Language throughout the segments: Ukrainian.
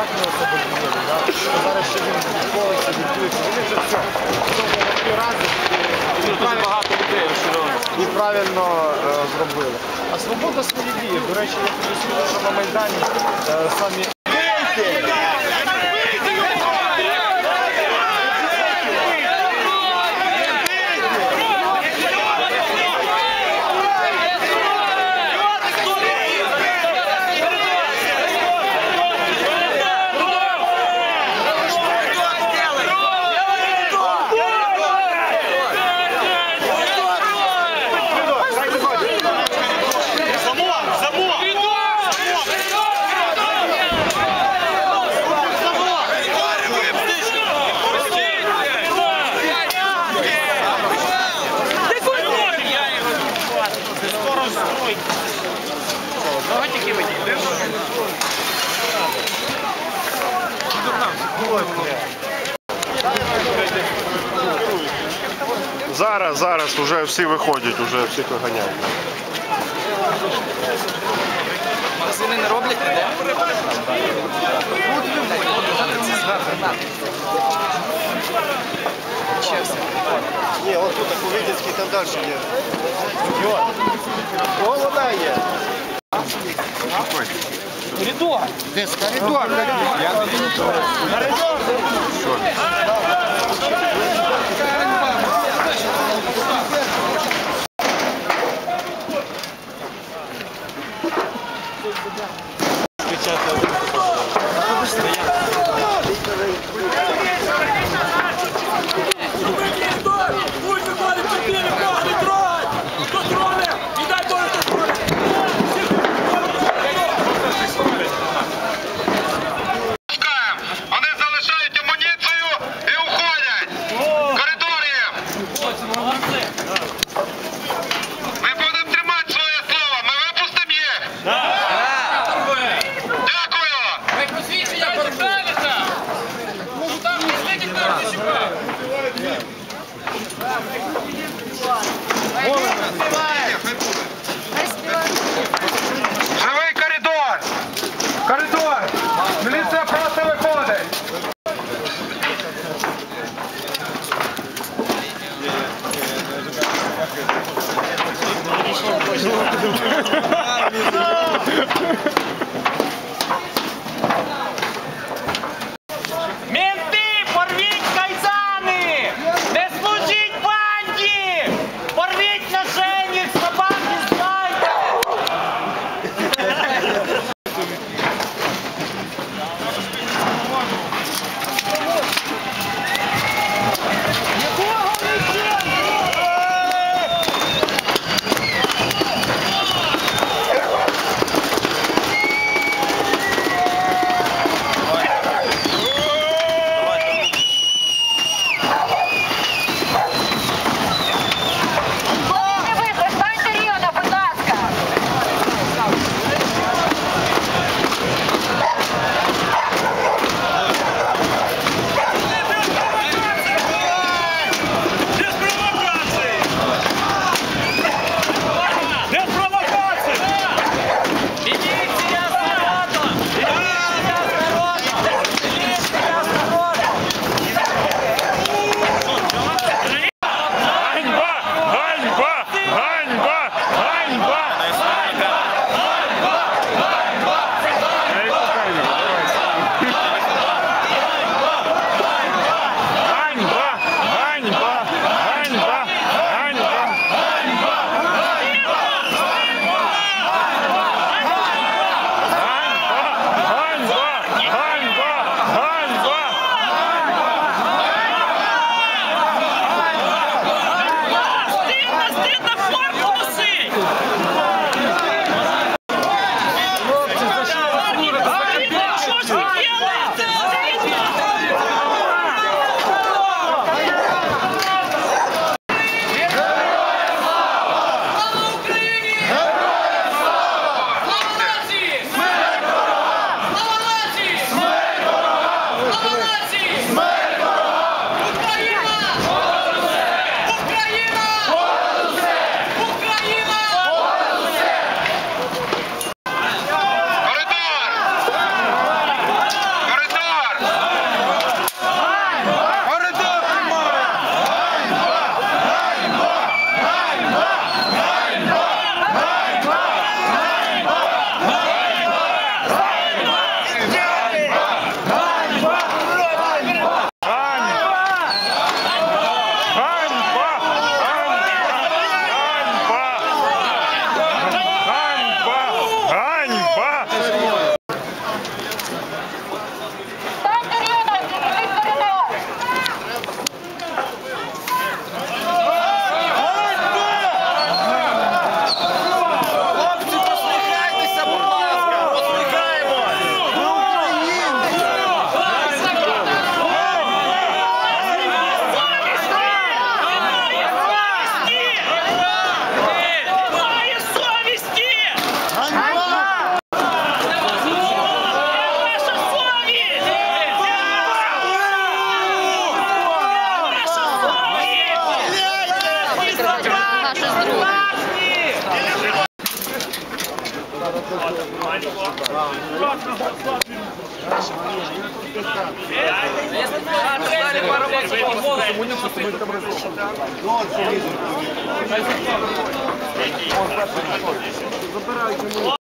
так не особливо були, да? зараз ще він відбувається, відбувається. Вони вже все. Тобто рази і дуже багато людей і правильно е, зробили. А свобода свої дії. До речі, я хотів що на Майдані е, самі. Бачите, вже всі виходять, вже всіх виганяють. Вони не роблять ніде? Чесно. Не, вот тут так Витязькій там дальше далі є. О, вона є. Коридор. Десь коридор. Коридор. Коридор. Отдали по рабочему вопросу. Забирайте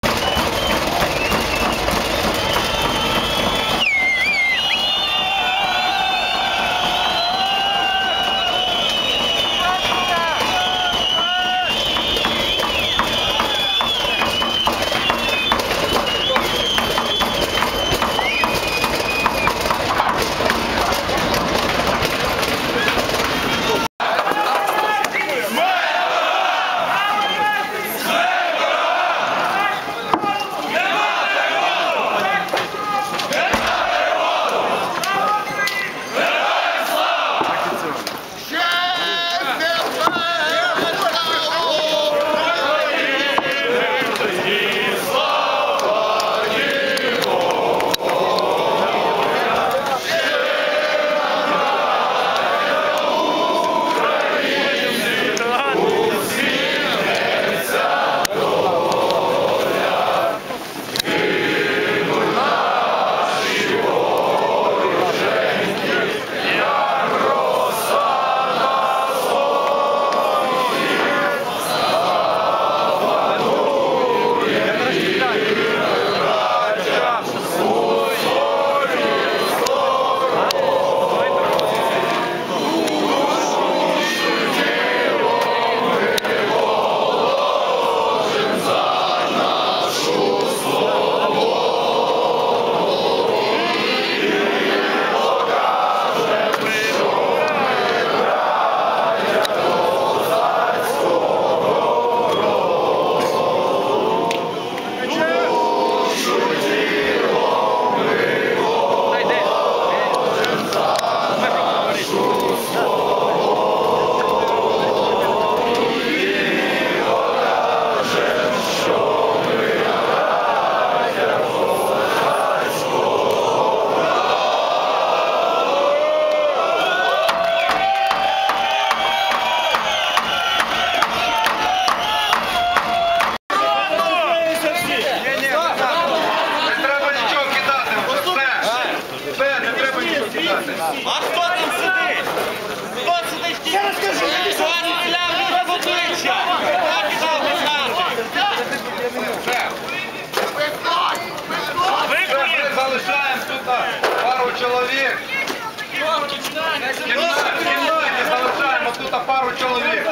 пару чоловік.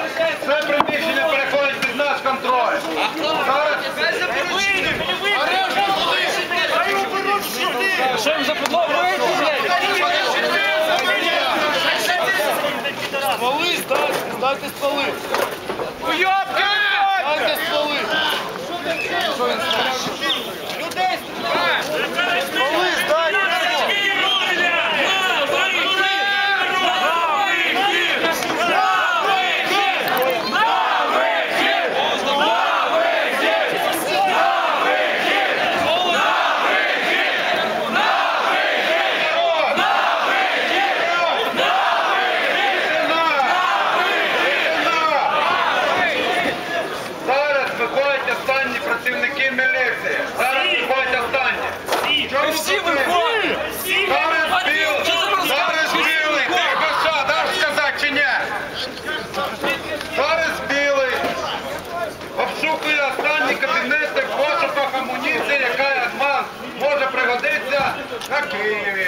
Це приміщення переходить під наш контроль. Що їм западло? Стволи, здайте стволи. Hallelujah.